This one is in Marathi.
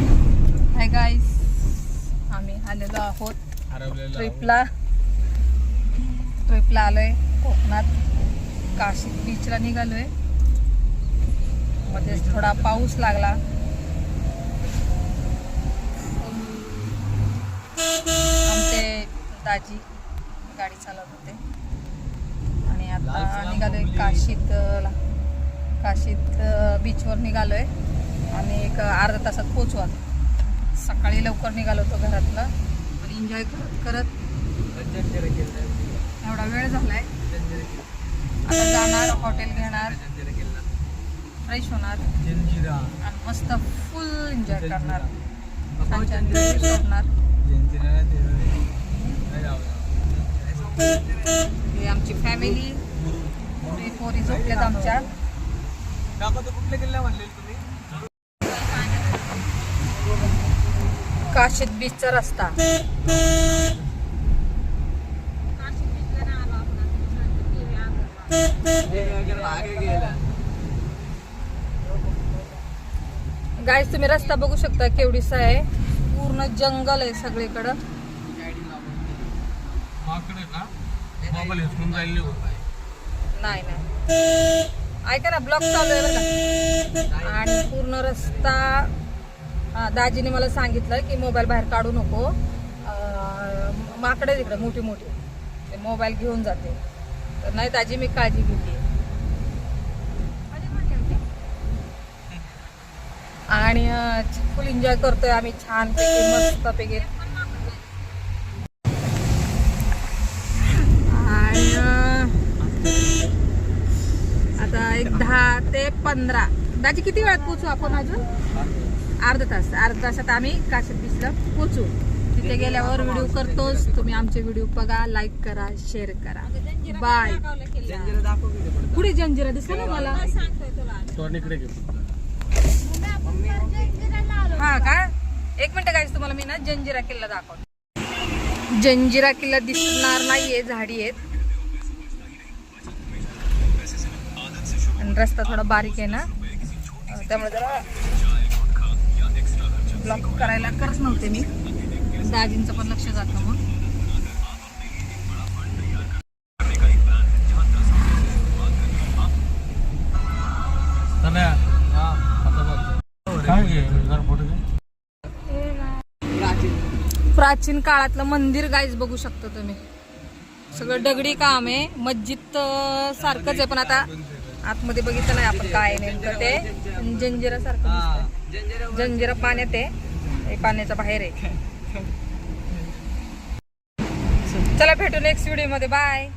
हाय गाईस आम्ही आलेलो आहोत. ट्रिपला. ट्रिपला आलोय कोकणात. काशी बीचला निघालोय. मध्ये थोडा पाऊस लागला. आमचे दाजी गाडी चालवत होते. आणि आता निघालोय काशीत ला काशीत बीचवर निघालोय. आणि एक अर्धा तासात पोचू सकाळी लवकर निघालो होतो घरातलं पण एन्जॉय करत करत एवढा वेळ झालाय. आता जाणार हॉटेल घेणार. किल्ला फ्रेश होणार. आणि मस्त फुल एन्जॉय करणार. करणार आमची फॅमिली पोरी झोपल्यात आमच्या. कुठल्या किल्ला म्हणलेल तुम्ही? काशीत बीचचा रस्ता. मागे गाईस तुम्ही रस्ता बघू शकता केवढीसा आहे. पूर्ण जंगल आहे सगळीकडं. नाही नाही. ऐका ना ब्लॉक चालू आहे आणि पूर्ण रस्ता दाजीने मला सांगितलं की मोबाईल बाहेर काढू नको. माकडे तिकडे मोठी मोठी. ते मोबाईल घेऊन जाते. तर नाही दाजी मी काळजी घेते. आणि फुल एन्जॉय करतोय आम्ही छान पैकी मस्त पैकी. आणि आता एक दहा ते पंधरा. दाजी किती वेळात पोचू आपण अजून? अर्धा तास अर्धा तासात आम्ही काशीत बीचला पोचू तिथे गेल्यावर व्हिडिओ करतोच. तुम्ही आमचे व्हिडिओ बघा लाईक करा शेअर करा. बाय. पुढे. जंजिरा दिसला ना मला. हा का? एक मिनिट गाईस तुम्हाला मी ना जंजिरा किल्ला दाखवतो. जंजिरा किल्ला दिसणार नाहीये झाडी आहेत. आणि रस्ता थोडा बारीक आहे ना. त्यामुळे जरा ब्लॉक करायला करत नव्हते मी. दाजींचं पण लक्ष जातं मग. हा. प्राचीन. काळातलं मंदिर गाईज बघू शकता तुम्ही. सगळं दगडी काम आहे. मस्जिद सारखंच आहे पण आता आतमध्ये बघितलं नाही आपण काय नेमकं ते. जंजिरा सारखं दिसतंय. जंजिरा पाण्यात आहे. हे पाण्याच्या बाहेर आहे. चला भेटू नेक्स्ट व्हिडिओमध्ये. बाय